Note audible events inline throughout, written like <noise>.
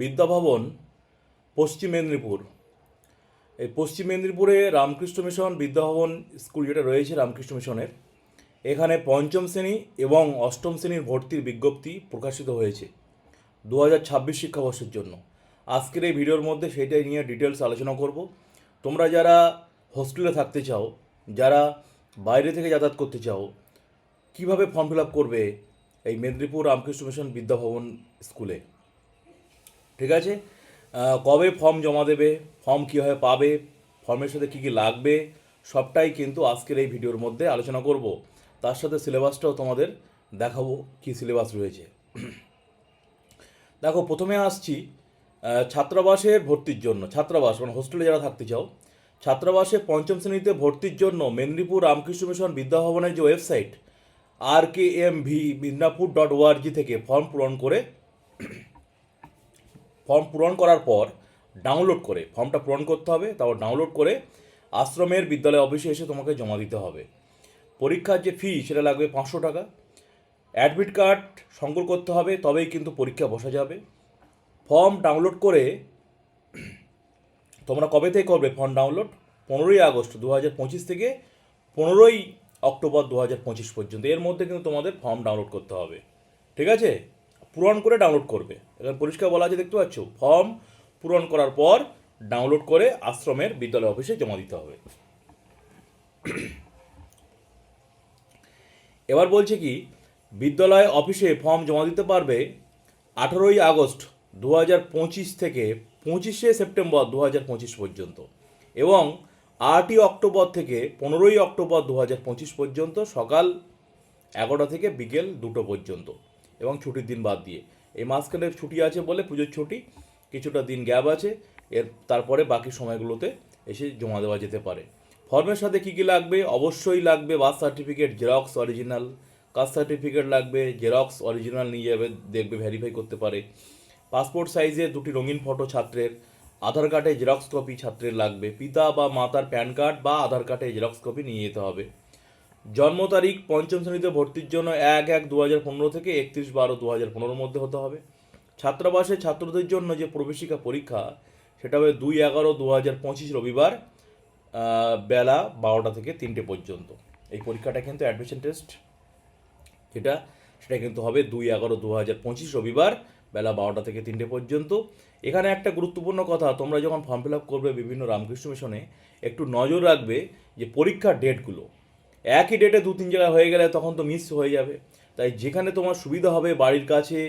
বিদ্যাভবন, পশ্চিম মেদিনীপুর। এই পশ্চিম মেদিনীপুরে Ramakrishna mission Vidyabhavan school যেটা রয়েছে, রামকৃষ্ণ মিশনের, এখানে পঞ্চম শ্রেণি এবং অষ্টম শ্রেণির ভর্তির বিজ্ঞপ্তি প্রকাশিত হয়েছে দু হাজার ছাব্বিশ শিক্ষাবর্ষের জন্য। আজকের এই ভিডিওর মধ্যে সেটাই নিয়ে ডিটেলস আলোচনা করব। তোমরা যারা হোস্টেলে থাকতে চাও, যারা বাইরে থেকে যাতায়াত করতে চাও, কীভাবে ফর্ম ফিল আপ করবে এই মেদিনীপুর রামকৃষ্ণ মিশন বিদ্যাভবন স্কুলে? ঠিক আছে? কবে ফর্ম জমা দেবে? ফর্ম কীভাবে পাবে? ফর্মের সাথে কী কী লাগবে? সবটাই কিন্তু আজকের এই ভিডিওর মধ্যে আলোচনা করব। তার সাথে সিলেবাসটাও তোমাদের দেখাবো কী সিলেবাস রয়েছে। দেখো, প্রথমে আসছি ছাত্রাবাসের ভর্তির জন্য। ছাত্রাবাস মানে হোস্টেলে যারা থাকতে চাও, ছাত্রাবাসে পঞ্চম শ্রেণীতে ভর্তির জন্য মেদিনীপুর রামকৃষ্ণ মিশন বিদ্যাভবনের যে website R K M V Midnapur dot org থেকে ফর্ম পূরণ করে ফর্ম পূরণ করার পর ডাউনলোড করে, ফর্মটা পূরণ করতে হবে, তারপর ডাউনলোড করে আশ্রমের বিদ্যালয় অফিসে এসে তোমাকে জমা দিতে হবে। পরীক্ষার যে ফি সেটা লাগবে পাঁচশো টাকা। অ্যাডমিট কার্ড সংগ্রহ করতে হবে, তবেই কিন্তু পরীক্ষা বসা যাবে। ফর্ম ডাউনলোড করে তোমরা কবে থেকে করবে ফর্ম ডাউনলোড পনেরোই আগস্ট দু হাজার পঁচিশ থেকে পনেরোই অক্টোবর দু হাজার পঁচিশ পর্যন্ত। এর মধ্যে কিন্তু তোমাদের ফর্ম ডাউনলোড করতে হবে। ঠিক আছে? পূরণ করে ডাউনলোড করবে। এখানে পরিষ্কার বলা আছে, দেখতে পাচ্ছ? ফর্ম পূরণ করার পর ডাউনলোড করে আশ্রমের বিদ্যালয় অফিসে জমা দিতে হবে। এবার বলছে কি, বিদ্যালয় অফিসে ফর্ম জমা দিতে পারবে আঠেরোই আগস্ট দু হাজার পঁচিশ থেকে পঁচিশে সেপ্টেম্বর দু হাজার পঁচিশ পর্যন্ত এবং আটই অক্টোবর থেকে পনেরোই অক্টোবর দু হাজার পঁচিশ পর্যন্ত সকাল এগারোটা থেকে বিকেল দুটো পর্যন্ত। এবং ছুটির দিন বাদ দিয়ে। এই মাঝখানে ছুটি আছে বলে পুজোর ছুটি, কিছুটা দিন গ্যাপ আছে, এর তারপরে বাকি সময়গুলোতে এসে জমা দেওয়া যেতে পারে। ফর্মের সাথে কী কী লাগবে? অবশ্যই লাগবে birth certificate, xerox original. Caste certificate লাগবে, জেরক্স অরিজিনাল নিয়ে যাবে, দেখবে, ভেরিফাই করতে পারে। পাসপোর্ট সাইজে দুটি রঙিন ফটো ছাত্রের, আধার কার্ডে জেরক্স কপি ছাত্রের লাগবে। পিতা বা মাতার প্যান কার্ড বা আধার কার্ডে জেরক্স কপি নিয়ে যেতে হবে। জন্ম তারিখ পঞ্চম শ্রেণীতে ভর্তির জন্য এক এক দু হাজার পনেরো থেকে একত্রিশ বারো দু হাজার পনেরোর মধ্যে হতে হবে। ছাত্রাবাসে ছাত্রদের জন্য যে প্রবেশিকা পরীক্ষা, সেটা হবে দুই এগারো দু হাজার পঁচিশ রবিবার বেলা বারোটা থেকে তিনটে পর্যন্ত। এই পরীক্ষাটা কিন্তু অ্যাডমিশন টেস্ট যেটা, সেটা কিন্তু হবে দুই এগারো দু হাজার পঁচিশ রবিবার, বেলা বারোটা থেকে তিনটে পর্যন্ত। এখানে একটা গুরুত্বপূর্ণ কথা, তোমরা যখন ফর্ম ফিল আপ করবে বিভিন্ন রামকৃষ্ণ মিশনে, একটু নজর রাখবে যে পরীক্ষার ডেটগুলো একই ডেটে দু তিন জায়গায় হয়ে গেলে তখন তো মিস হয়ে যাবে। তাই যেখানে তোমার সুবিধা হবে বাড়ির কাছে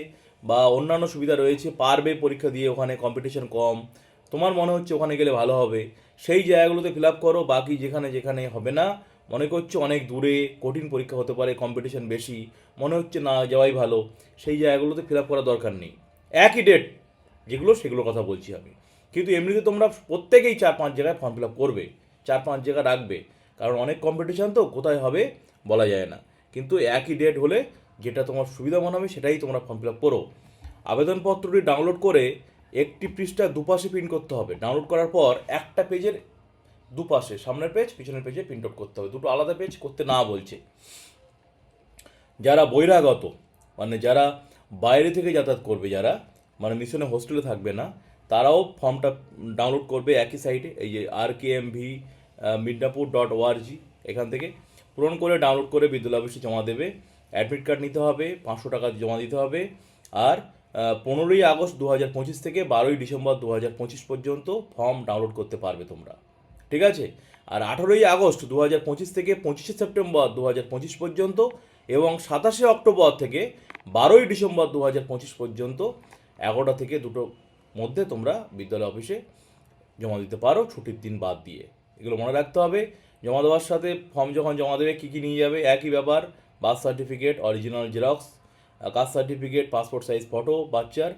বা অন্যান্য সুবিধা রয়েছে, পারবে পরীক্ষা দিয়ে ওখানে কম্পিটিশন কম, তোমার মনে হচ্ছে ওখানে গেলে ভালো হবে, সেই জায়গাগুলোতে ফিল আপ করো, বাকি যেখানে যেখানে হবে না, মনে করছ অনেক দূরে কঠিন পরীক্ষা হতে পারে কম্পিটিশন বেশি, মনে হচ্ছে না যাওয়াই ভালো, সেই জায়গাগুলোতে ফিল আপ করার দরকার নেই। একই ডেট যেগুলো সেগুলোর কথা বলছি আমি। কিন্তু এমনিতে তোমরা প্রত্যেকেই চার পাঁচ জায়গায় ফর্ম ফিল আপ করবে চার পাঁচ জায়গা রাখবে। কারণ অনেক কম্পিটিশান তো, কোথায় হবে বলা যায় না। কিন্তু একই ডেট হলে যেটা তোমার সুবিধা মনে হবে সেটাই তোমরা ফর্ম ফিল আপ করো। আবেদনপত্রটি ডাউনলোড করে একটি পৃষ্ঠা দুপাশে প্রিন্ট করতে হবে। ডাউনলোড করার পর একটা পেজের দুপাশে, সামনের পেজ পিছনের পেজে প্রিন্ট আউট করতে হবে। দুটো আলাদা পেজ করতে না বলছে। যারা বহিরাগত মানে যারা বাইরে থেকে যাতায়াত করবে, যারা মানে মিশনে হোস্টেলে থাকবে না, তারাও ফর্মটা ডাউনলোড করবে একই সাইটে এই যে R K M V Midnapur dot org এখান থেকে। পূরণ করে ডাউনলোড করে বিদ্যালয় অফিসে জমা দেবে। অ্যাডমিট কার্ড নিতে হবে, পাঁচশো টাকা জমা দিতে হবে। আর পনেরোই আগস্ট দু হাজার পঁচিশ থেকে বারোই ডিসেম্বর দু হাজার পঁচিশ পর্যন্ত ফর্ম ডাউনলোড করতে পারবে তোমরা। ঠিক আছে? আর আঠেরোই আগস্ট দু হাজার পঁচিশ থেকে পঁচিশে সেপ্টেম্বর দু হাজার পঁচিশ পর্যন্ত এবং সাতাশে অক্টোবর থেকে বারোই ডিসেম্বর দু হাজার পঁচিশ পর্যন্ত এগারোটা থেকে দুটো মধ্যে তোমরা বিদ্যালয় অফিসে জমা দিতে পারো ছুটির দিন বাদ দিয়ে। এগুলো মনে রাখতে হবে। জমা দেওয়ার সাথে ফর্ম যখন জমা দেবে, কী কী নিয়ে যাবে, একই ব্যাপার birth certificate original xerox caste certificate passport size photo বাচ্চার,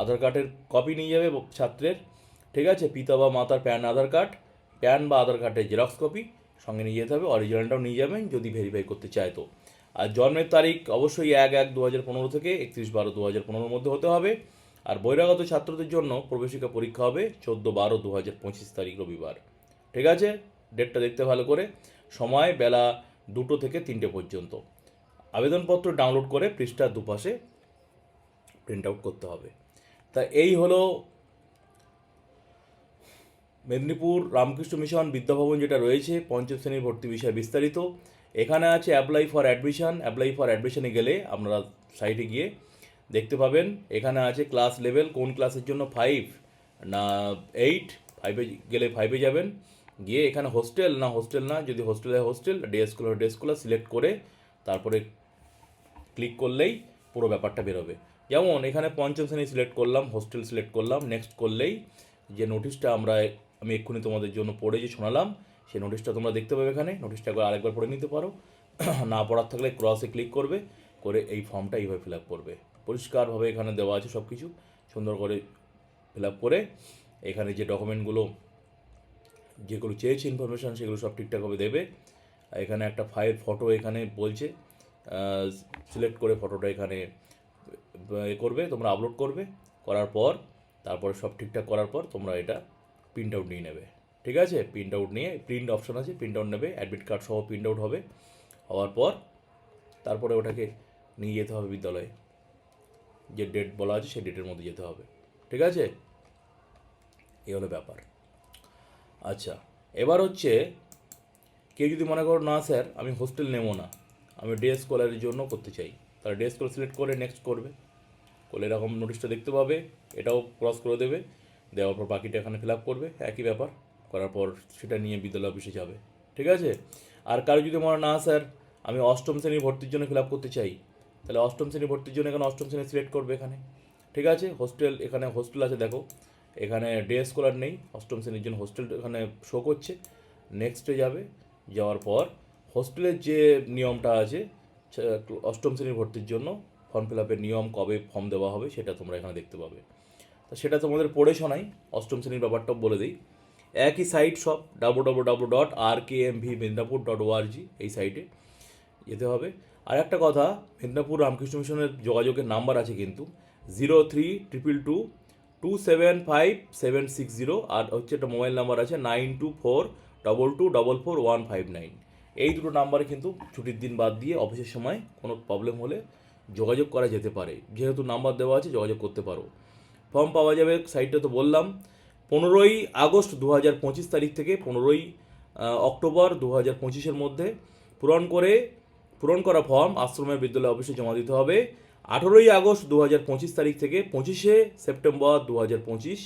আধার কার্ডের কপি নিয়ে যাবে ছাত্রের, ঠিক আছে? পিতা বা মাতার প্যান আধার কার্ড প্যান বা আধার কার্ডের জেরক্স কপি সঙ্গে নিয়ে যেতে হবে অরিজিনালটাও নিয়ে যাবেন যদি ভেরিফাই করতে চায় তো। আর জন্মের তারিখ অবশ্যই এক এক দু হাজার পনেরো থেকে একত্রিশ বারো দু হাজার পনেরোর মধ্যে হতে হবে। আর বহিরাগত ছাত্রদের জন্য প্রবেশিকা পরীক্ষা হবে চোদ্দ বারো দু হাজার পঁচিশ তারিখ রবিবার। ঠিক আছে? ডেটটা দেখতে ভালো করে। সময় বেলা দুটো থেকে তিনটে পর্যন্ত। আবেদনপত্র ডাউনলোড করে পৃষ্ঠার দুপাশে প্রিন্ট আউট করতে হবে। তা এই হলো মেদিনীপুর রামকৃষ্ণ মিশন বিদ্যাভবন যেটা রয়েছে, পঞ্চম শ্রেণির ভর্তি বিষয়ে বিস্তারিত। এখানে আছে apply for admission apply for অ্যাডমিশনে গেলে আপনারা সাইটে গিয়ে দেখতে পাবেন। এখানে আছে ক্লাস লেভেল কোন ক্লাসের জন্য ফাইভ না এইট ফাইভে গেলে ফাইভে যাবেন। গিয়ে এখানে হোস্টেল না হোস্টেল না, যদি হোস্টেলে hostel day scholar day scholar select করে তারপরে ক্লিক করলেই পুরো ব্যাপারটা বেরোবে। যেমন এখানে পঞ্চম শ্রেণি সিলেক্ট করলাম হোস্টেল সিলেক্ট করলাম নেক্সট করলেই যে নোটিশটা আমরা আমি এক্ষুনি তোমাদের জন্য পড়ে যে শোনালাম, সেই নোটিশটা তোমরা দেখতে পাবে এখানে। নোটিশটা একবার আরেকবার পড়ে নিতে পারো। <clears throat> না পড়ার থাকলে ক্রসে ক্লিক করবে, করে এই ফর্মটা এইভাবে ফিল আপ করবে। পরিষ্কারভাবে এখানে দেওয়া আছে সব কিছু সুন্দর করে ফিল আপ করে এখানে যে ডকুমেন্টগুলো যেগুলো চেয়েছে ইনফরমেশান সেগুলো সব ঠিকঠাকভাবে দেবে। এখানে একটা ফাইল ফটো এখানে বলছে সিলেক্ট করে ফটোটা এখানে এ করবে, তোমরা আপলোড করবে, করার পর, তারপরে সব ঠিকঠাক করার পর তোমরা এটা প্রিন্ট আউট নিয়ে নেবে। ঠিক আছে? প্রিন্ট আউট নিয়ে প্রিন্ট অপশন আছে প্রিন্ট আউট নেবে অ্যাডমিট কার্ড সহ প্রিন্ট আউট হবে। হওয়ার পর, তারপরে ওটাকে নিয়ে যেতে হবে বিদ্যালয়ে। যে ডেট বলা আছে, সেই ডেটের মধ্যে যেতে হবে। ঠিক আছে? এই হলো ব্যাপার। আচ্ছা এবার হচ্ছে কেউ যদি মনে করো, না স্যার, আমি হোস্টেল নেব না। আমি ডে স্কলারের জন্য করতে চাই। তাহলে ডে স্কলার সিলেক্ট করে নেক্সট করবে। করলে এরকম নোটিশটা দেখতে পাবে, এটাও ক্রস করে দেবে। দেওয়ার পর বাকিটা এখানে ফিল আপ করবে, একই ব্যাপার। করার পর সেটা নিয়ে বিদ্যালয় অফিসে যাবে। ঠিক আছে? আর কারও যদি মনে না স্যার, আমি অষ্টম শ্রেণি ভর্তির জন্য ফিল আপ করতে চাই। তাহলে অষ্টম শ্রেণি ভর্তির জন্য এখানে অষ্টম শ্রেণি সিলেক্ট করবে এখানে। ঠিক আছে? হোস্টেল এখানে হোস্টেল আছে, দেখো। এখানে ডে স্কলার নেই, অষ্টম শ্রেণির জন্য হোস্টেল এখানে শো করছে। নেক্সটে যাবে, যাওয়ার পর হোস্টেলের যে নিয়মটা আছে অষ্টম শ্রেণির ভর্তির জন্য ফর্ম ফিল আপের নিয়ম কবে ফর্ম দেওয়া হবে সেটা তোমরা এখানে দেখতে পাবে। তো সেটা তোমাদের পড়ে শোনাই অষ্টম শ্রেণির ব্যাপারটাও বলে দিই। একই সাইট সব W W W dot R K M V Medinipur dot org এই সাইটে যেতে হবে। আর একটা কথা মেদিনীপুর রামকৃষ্ণ মিশনের যোগাযোগের নাম্বার আছে কিন্তু zero three triple two two seven five seven six zero আর হচ্ছে একটা মোবাইল নাম্বার আছে nine two four double two double four one five nine এই দুটো নাম্বারে কিন্তু ছুটির দিন বাদ দিয়ে অফিসের সময় কোনো প্রবলেম হলে যোগাযোগ করা যেতে পারে। যেহেতু নাম্বার দেওয়া আছে, যোগাযোগ করতে পারো। ফর্ম পাওয়া যাবে সাইটটা তো বললাম। পনেরোই আগস্ট দু হাজার পঁচিশ তারিখ থেকে পনেরোই অক্টোবর দু হাজার পঁচিশের মধ্যে পূরণ করে, পূরণ করা ফর্ম আশ্রমের বিদ্যালয় অফিসে জমা দিতে হবে। আঠেরোই আগস্ট দু হাজার পঁচিশ তারিখ থেকে পঁচিশে সেপ্টেম্বর দু হাজার পঁচিশ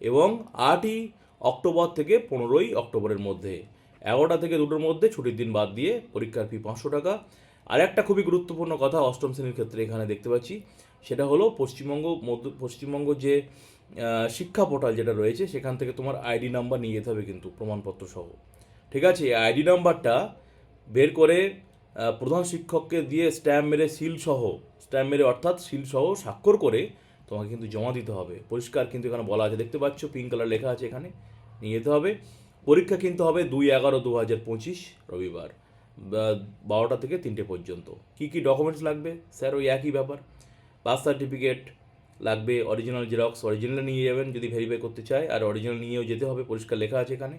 এবং আটই অক্টোবর থেকে পনেরোই অক্টোবরের মধ্যে। এগারোটা থেকে দুটোর মধ্যে ছুটির দিন বাদ দিয়ে পরীক্ষার ফি পাঁচশো টাকা। আর একটা খুবই গুরুত্বপূর্ণ কথা অষ্টম শ্রেণির ক্ষেত্রে এখানে দেখতে পাচ্ছি, সেটা হলো পশ্চিমবঙ্গ, মধ্য, পশ্চিমবঙ্গ যে শিক্ষা পোর্টাল যেটা রয়েছে, সেখান থেকে তোমার আইডি নাম্বার নিয়ে যেতে হবে কিন্তু প্রমাণপত্র সহ। ঠিক আছে, এই আইডি নাম্বারটা বের করে প্রধান শিক্ষককে দিয়ে স্ট্যাম্প মেরে সিল সহ স্ট্যাম্প মেরে অর্থাৎ সিল সহ স্বাক্ষর করে তোমাকে কিন্তু জমা দিতে হবে। পরিষ্কার কিন্তু এখানে বলা আছে, দেখতে পাচ্ছ পিঙ্ক কালার লেখা আছে এখানে, নিয়ে যেতে হবে। পরীক্ষা কিন্তু হবে দুই এগারো দু হাজার পঁচিশ রবিবার বারোটা থেকে তিনটে পর্যন্ত। কি কি ডকুমেন্টস লাগবে? স্যার, ওই একই ব্যাপার। বার্থ সার্টিফিকেট লাগবে অরিজিনাল জেরক্স অরিজিনাল নিয়ে যাবেন যদি ভেরিফাই করতে চায়। আর অরিজিনাল নিয়েও যেতে হবে, পরিষ্কার লেখা আছে এখানে।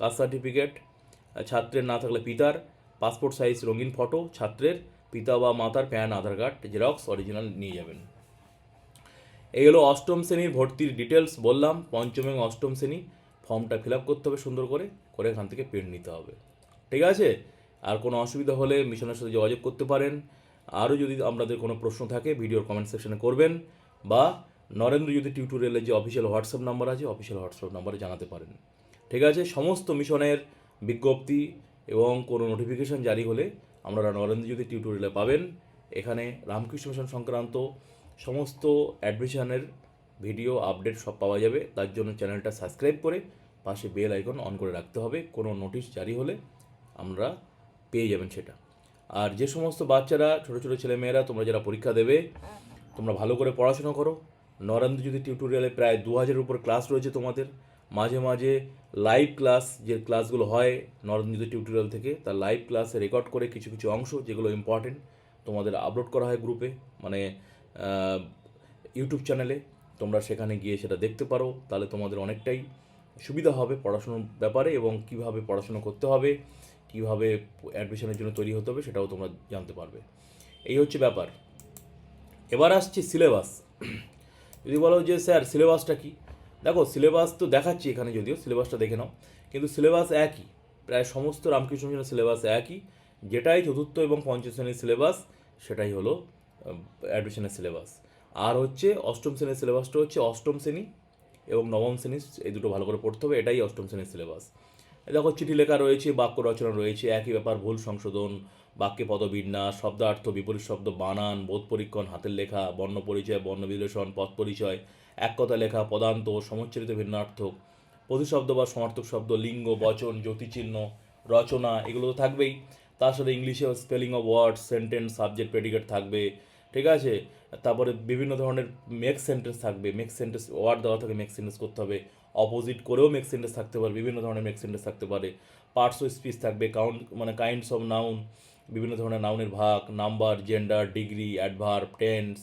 কাস্ট সার্টিফিকেট ছাত্রের না থাকলে পিতার পাসপোর্ট সাইজ রঙিন ফটো ছাত্রের পিতা বা মাতার PAN, Aadhaar card, xerox, original নিয়ে যাবেন। এই হলো অষ্টম শ্রেণির ভর্তির ডিটেলস বললাম। পঞ্চম এবং অষ্টম শ্রেণি ফর্মটা ফিল আপ করতে হবে সুন্দর করে করে এখান থেকে প্রিন্ট নিতে হবে। ঠিক আছে? আর কোনো অসুবিধা হলে মিশনের সাথে যোগাযোগ করতে পারেন। আরও যদি আপনাদের কোনো প্রশ্ন থাকে, ভিডিওর কমেন্ট সেকশনে করবেন। বা নরেন্দ্র যদি টিউটোরিয়ালের যে অফিসিয়াল হোয়াটসঅ্যাপ নাম্বার আছে অফিসিয়াল হোয়াটসঅ্যাপ নাম্বারে জানাতে পারেন। ঠিক আছে? সমস্ত মিশনের বিজ্ঞপ্তি এবং কোনো নোটিফিকেশন জারি হলে আপনারা নরেন্দ্র যদি টিউটোরিয়ালে পাবেন। এখানে রামকৃষ্ণ মিশন সংক্রান্ত সমস্ত অ্যাডমিশনের ভিডিও আপডেট সব পাওয়া যাবে। তার জন্য চ্যানেলটা সাবস্ক্রাইব করে পাশে বেল আইকন অন করে রাখতে হবে। কোনো নোটিশ জারি হলে আমরা পেয়ে যাবেন সেটা। আর যে সমস্ত বাচ্চারা, ছোটো ছোটো ছেলেমেয়েরা তোমরা যারা পরীক্ষা দেবে, তোমরা ভালো করে পড়াশোনা করো। নরেন্দ্র যদি টিউটোরিয়ালে প্রায় দু হাজারের উপর ক্লাস রয়েছে তোমাদের। মাঝে মাঝে লাইভ ক্লাস যে ক্লাসগুলো হয় নরেন্দ্র টিউটোরিয়াল থেকে, তার লাইভ ক্লাসে রেকর্ড করে কিছু কিছু অংশ যেগুলো ইম্পর্টেন্ট তোমাদের আপলোড করা হয় গ্রুপে মানে ইউটিউব চ্যানেলে তোমরা সেখানে গিয়ে সেটা দেখতে পারো। তাহলে তোমাদের অনেকটাই সুবিধা হবে পড়াশোনার ব্যাপারে এবং কীভাবে পড়াশোনা করতে হবে, কীভাবে অ্যাডমিশনের জন্য তৈরি হতে হবে সেটাও তোমরা জানতে পারবে। এই হচ্ছে ব্যাপার। এবার আসছে সিলেবাস যদি বলো যে, স্যার সিলেবাসটা কি? দেখো সিলেবাস তো দেখাচ্ছি এখানে যদিও সিলেবাসটা দেখে নাও। কিন্তু সিলেবাস একই, প্রায় সমস্ত রামকৃষ্ণ মিশনের সিলেবাস একই। যেটাই চতুর্থ এবং পঞ্চম শ্রেণির সিলেবাস সেটাই হলো অ্যাডমিশনের সিলেবাস আর হচ্ছে, অষ্টম শ্রেণির সিলেবাসটা হচ্ছে অষ্টম শ্রেণি এবং নবম শ্রেণির এই দুটো ভালো করে পড়তে হবে, এটাই অষ্টম শ্রেণির সিলেবাস দেখো, চিঠি লেখা রয়েছে, বাক্য রচনা রয়েছে, একই ব্যাপার, ভুল সংশোধন, বাক্যে পদবিন্যাস শব্দার্থ বিপরীত শব্দ, বানান, বোধ পরীক্ষণ, হাতের লেখা, বর্ণ পরিচয়, বর্ণ বিশ্লেষণ, পথ পরিচয়। এক কথা লেখা পদান্ত, সমচ্চরিত ভিন্নার্থক, প্রতিশব্দ বা সমার্থক শব্দ, লিঙ্গ, বচন, জ্যোতিচিহ্ন, রচনা, এগুলো তো থাকবেই। তার সাথে ইংলিশে spelling of word sentence subject predicate থাকবে। ঠিক আছে? তারপরে বিভিন্ন ধরনের মেক সেন্টেন্স থাকবে। মেক সেন্টেন্স ওয়ার্ড দেওয়া থাকে মেক সেন্টেন্স করতে হবে। অপোজিট করেও মেক সেন্টেন্স থাকতে পারে, বিভিন্ন ধরনের মেক সেন্টেন্স থাকতে পারে। পার্টস অফ স্পিচ থাকবে কাউন্ট মানে কাইন্ডস অফ নাউন বিভিন্ন ধরনের নাউনের ভাগ number gender degree adverb tense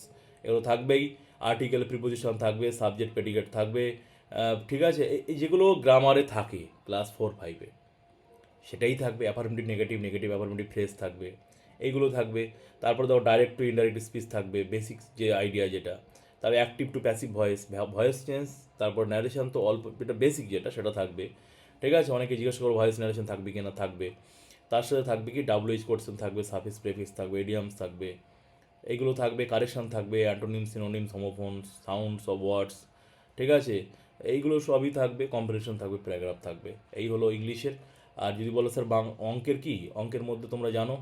এগুলো থাকবেই। আর্টিকেল প্রিপোজিশন থাকবে সাবজেক্ট প্রেডিকেট থাকবে ঠিক আছে? যেগুলো গ্রামারে থাকে ক্লাস ফোর ফাইভে সেটাই থাকবে affirmative negative negative affirmative phrase থাকবে, এইগুলো থাকবে। তারপর দেখো ডাইরেক্ট টু ইনডাইরেক্ট স্পিচ থাকবে বেসিক যে আইডিয়া যেটা তারপরে active to passive voice voice change তারপর ন্যারেশন তো অল্প, এটা বেসিক যেটা, সেটা থাকবে। ঠিক আছে? অনেকে জিজ্ঞেস করো ভয়েস ন্যারেশন থাকবে কিনা, থাকবে। তার সাথে থাকবে কি? ডাব্লিউএইচ কোর্সন থাকবে সাফিস প্রেফিক্স থাকবে এডিয়ামস থাকবে। এইগুলো থাকবে, কারেকশন থাকবে antonym synonym homophones sounds of words ঠিক আছে? এইগুলো সবই থাকবে কম্পারিশন থাকবে প্যারাগ্রাফ থাকবে। এই হলো ইংলিশের। আর যদি বলো স্যার বাং অঙ্কের কি? অঙ্কের মধ্যে তোমরা জানো,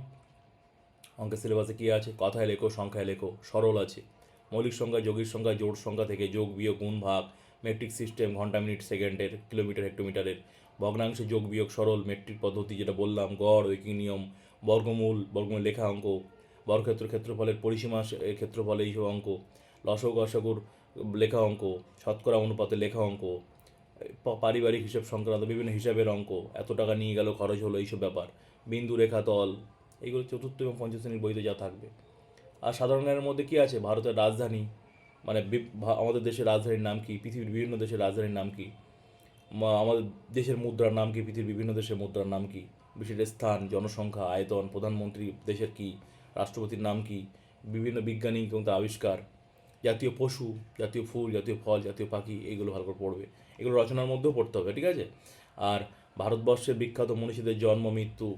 অঙ্কের সিলেবাসে কী আছে? কথায় লেখো, সংখ্যায় লেখো, সরল আছে। মৌলিক সংখ্যা যোগীর সংখ্যা, জোড় সংখ্যা থেকে যোগ, বিয়োগ, গুণ, ভাগ মেট্রিক সিস্টেম ঘণ্টা, মিনিট, সেকেন্ডের, কিলোমিটার হেক্টোমিটারের ভগ্নাংশে যোগ, বিয়োগ, সরল মেট্রিক পদ্ধতি যেটা বললাম, গড়, ঐকিক নিয়ম, বর্গমূল বর্গমূল লেখা অঙ্ক বর্গক্ষেত্র ক্ষেত্রফলের পরিসীমা ক্ষেত্রফল এইসব অঙ্ক। লসক অসগুর লেখা অঙ্ক, শতকরা অনুপাতে লেখা অঙ্ক পারিবারিক হিসাব সংক্রান্ত বিভিন্ন হিসাবের অঙ্ক, এত টাকা নিয়ে গেল, খরচ হলো, এইসব ব্যাপার। বিন্দু, রেখা, তল, এইগুলো চতুর্থ এবং পঞ্চম শ্রেণির বইতে যা থাকবে। আর সাধারণ জ্ঞানের মধ্যে কী আছে? ভারতের রাজধানী মানে আমাদের দেশের রাজধানীর নাম কি? পৃথিবীর বিভিন্ন দেশের রাজধানীর নাম কি? আমাদের দেশের মুদ্রার নাম কি? পৃথিবীর বিভিন্ন দেশের মুদ্রার নাম কি? বিশেষ স্থান, জনসংখ্যা, আয়তন, প্রধানমন্ত্রী দেশের কি? রাষ্ট্রপতির নাম কি? বিভিন্ন বিজ্ঞানী এবং তার আবিষ্কার। জাতীয় পশু, জাতীয় ফুল, জাতীয় ফল, জাতীয় পাখি, এইগুলো ভালো করে পড়বে। এগুলো রচনার মধ্যেও পড়তে হবে, ঠিক আছে? আর ভারতবর্ষের বিখ্যাত মনীষীদের জন্ম, মৃত্যু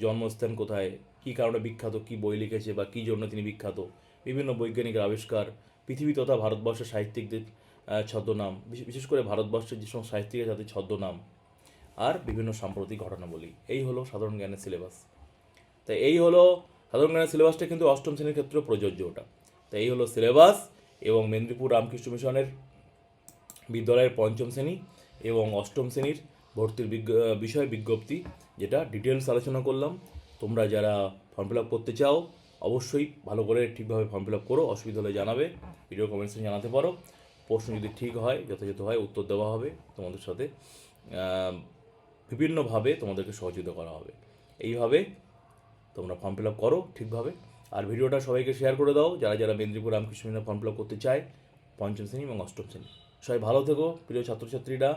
জন্মস্থান কোথায়, কী কারণে বিখ্যাত, কী বই লিখেছে বা কী জন্য তিনি বিখ্যাত, বিভিন্ন বৈজ্ঞানিকের আবিষ্কার, পৃথিবী তথা ভারতবর্ষের সাহিত্যিকদের ছদ্মনাম বিশেষ- বিশেষ করে ভারতবর্ষের যে সমস্ত সাহিত্যিকের তাদের ছদ্মনাম, আর বিভিন্ন সাম্প্রতিক ঘটনাবলী। এই হলো সাধারণ জ্ঞানের সিলেবাস তাই এই হলো সাধারণ জ্ঞানের সিলেবাসটা কিন্তু অষ্টম শ্রেণির ক্ষেত্রেও প্রযোজ্য ওটা। তাই এই হলো সিলেবাস এবং মেদিনীপুর রামকৃষ্ণ মিশনের বিদ্যালয়ের পঞ্চম শ্রেণি এবং অষ্টম শ্রেণির ভর্তির বিষয় বিজ্ঞপ্তি, যেটা ডিটেলস আলোচনা করলাম। তোমরা যারা ফর্ম ফিল আপ করতে চাও, অবশ্যই ভালো করে ঠিকভাবে ফর্ম ফিল আপ করো, অসুবিধা হলে জানাবে, ভিডিও কমেন্টসে জানাতে পারো। প্রশ্ন যদি ঠিক হয়, যথাযথ হয়, উত্তর দেওয়া হবে। তোমাদের সাথে বিভিন্নভাবে তোমাদেরকে সহযোগিতা করা হবে। এইভাবে তোমরা ফর্ম ফিল আপ করো ঠিকভাবে। আর ভিডিওটা সবাইকে শেয়ার করে দাও, যারা যারা মেদিনীপুর রামকৃষ্ণ মিশনে ফর্ম ফিল আপ করতে চায়, পঞ্চম শ্রেণি এবং অষ্টম শ্রেণি। সবাই ভালো থেকো, প্রিয় ছাত্রছাত্রীরা।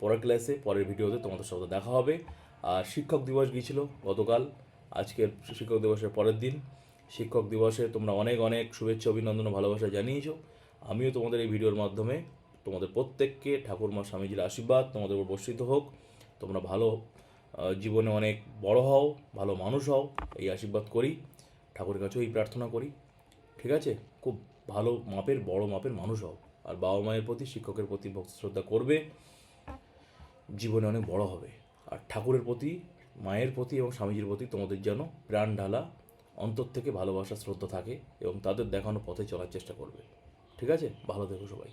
পরের ক্লাসে পরের ভিডিওতে তোমাদের সাথে দেখা হবে। আর শিক্ষক দিবস গিয়েছিল গতকাল, আজকের শিক্ষক দিবসের পরের দিন। শিক্ষক দিবসে তোমরা অনেক অনেক শুভেচ্ছা, অভিনন্দন ও ভালোবাসা জানিয়েছো। আমিও তোমাদের এই ভিডিওর মাধ্যমে তোমাদের প্রত্যেককে ঠাকুরমা স্বামীজির আশীর্বাদ তোমাদের উপর বর্ষিত হোক। তোমরা ভালো জীবনে অনেক বড় হও, ভালো মানুষ হও, এই আশীর্বাদ করি, ঠাকুরের কাছেও এই প্রার্থনা করি। ঠিক আছে? খুব ভালো মাপের, বড় মাপের মানুষ হও। আর বাবা মায়ের প্রতি, শিক্ষকের প্রতি ভক্তি শ্রদ্ধা করবে, জীবনে অনেক বড় হবে। আর ঠাকুরের প্রতি, মায়ের প্রতি এবং স্বামীজির প্রতি তোমাদের যেন প্রাণ ঢালা, অন্তর থেকে ভালোবাসা, শ্রদ্ধা থাকে এবং তাদের দেখানো পথে চলার চেষ্টা করবে। ঠিক আছে? ভালো থেকো সবাই।